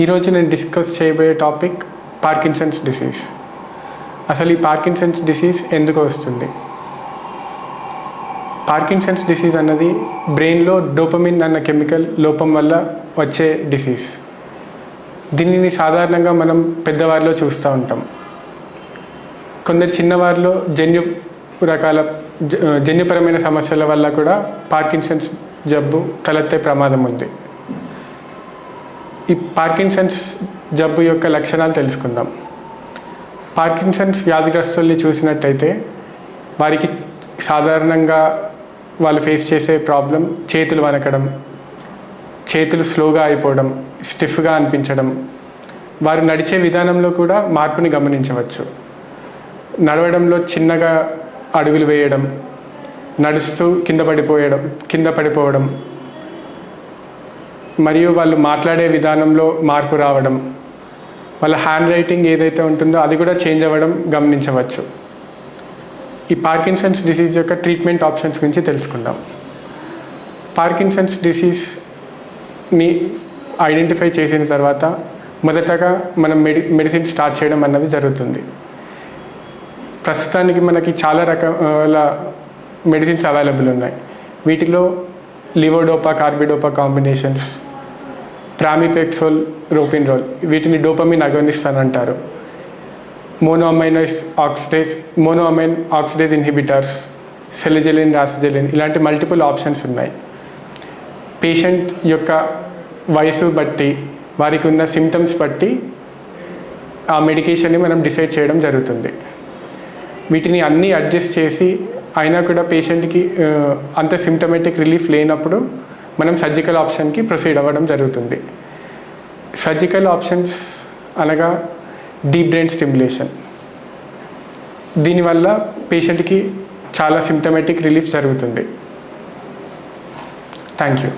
ఈరోజు నేను డిస్కస్ చేయబోయే టాపిక్ పార్కిన్సన్స్ డిసీజ్ అసలు ఈ పార్కిన్సన్స్ డిసీజ్ ఎందుకు వస్తుంది? పార్కిన్సన్స్ డిసీజ్ అన్నది బ్రెయిన్లో డోపమిన్ అన్న కెమికల్ లోపం వల్ల వచ్చే డిసీజ్ దీనిని సాధారణంగా మనం పెద్దవారిలో చూస్తూ ఉంటాం. కొందరు చిన్నవారిలో జన్యు రకాల జ- జన్యుపరమైన సమస్యల వల్ల కూడా పార్కిన్సన్స్ జబ్బు తలెత్తే ప్రమాదం ఉంది. ఈ పార్కిన్సన్స్ జబ్బు యొక్క లక్షణాలు తెలుసుకుందాం. పార్కిన్సన్స్ వ్యాధిగ్రస్తుల్ని చూసినట్టయితే వారికి సాధారణంగా వాళ్ళు ఫేస్ చేసే ప్రాబ్లం చేతులు వనకడం చేతులు స్లోగా అయిపోవడం స్టిఫ్గా అనిపించడం. వారు నడిచే విధానంలో కూడా మార్పుని గమనించవచ్చు. నడవడంలో చిన్నగా అడుగులు వేయడం నడుస్తూ కింద పడిపోయడం కింద పడిపోవడం మరియు వాళ్ళు మాట్లాడే విధానంలో మార్పు రావడం వాళ్ళ హ్యాండ్ రైటింగ్ ఏదైతే ఉంటుందో అది కూడా చేంజ్ అవ్వడం గమనించవచ్చు. ఈ పార్కిన్సన్స్ డిసీజ్ యొక్క ట్రీట్మెంట్ ఆప్షన్స్ గురించి తెలుసుకుందాం. పార్కిన్సన్స్ డిసీజ్ని ఐడెంటిఫై చేసిన తర్వాత మొదటగా మనం మెడి మెడిసిన్ స్టార్ట్ చేయడం అన్నది జరుగుతుంది. ప్రస్తుతానికి మనకి చాలా రకాల మెడిసిన్స్ అవైలబుల్ ఉన్నాయి. వీటిలో లివోడోపా కార్బిడోపా కాంబినేషన్స్ ప్రామిపెక్సోల్ రోపిన్రోల్ వీటిని డోపమిన్ అగోనిస్ట్ అని అంటారు. Monoamines oxidase monoamine oxidase inhibitors selegiline rasagiline ఇలాంటి మల్టిపుల్ ఆప్షన్స్ ఉన్నాయి. పేషెంట్ యొక్క వయసు బట్టి వారికి ఉన్న సిమ్టమ్స్ బట్టి ఆ మెడికేషన్ని మనం డిసైడ్ చేయడం జరుగుతుంది. వీటిని అన్నీ అడ్జస్ట్ చేసి అయినా కూడా పేషెంట్కి అంత సిమ్టమేటిక్ రిలీఫ్ లేనప్పుడు మనం సర్జికల్ ఆప్షన్కి ప్రొసీడ్ అవ్వడం జరుగుతుంది. సర్జికల్ ఆప్షన్స్ అనగా డీప్ బ్రెయిన్ స్టిమ్యులేషన్ దీనివల్ల పేషెంట్కి చాలా సిమ్టమేటిక్ రిలీఫ్ జరుగుతుంది. Thank you